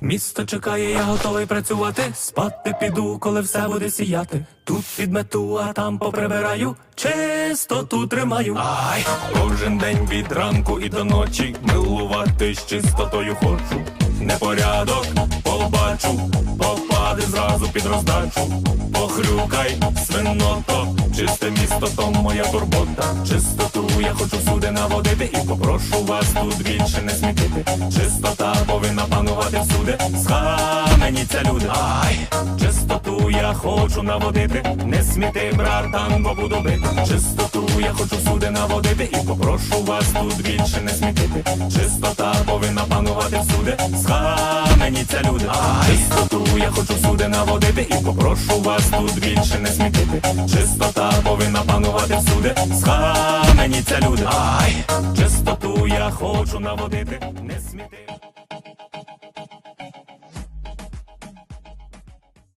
Місто чекає, я готовий працювати. Спати піду, коли все буде сіяти. Тут підмету, а там поприбираю. Чистоту тримаю. Ай, кожен день від ранку і до ночі. Милуватись чистотою хочу. Непорядок побачу, попади зразу під роздачу. Похрюкай, свиното, чисте то моя турбота. Чистоту я хочу всюди наводити і попрошу вас тут більше не смітити. Чистота повинна панувати всюди. Схаменіться люди. Ай, чистоту я хочу наводити. Не сміти, братан, бо буду бити. Чистоту я хочу всюди наводити і попрошу вас тут більше не смітити. Чистота повинна панувати всюди. Схаменіться люди. Ай, чистоту я хочу всюди наводити і попрошу вас тут більше не смітити. Чистота повинна панувати всюди. Схаменіться люди. Ай, чистоту я хочу наводити. Не сміти.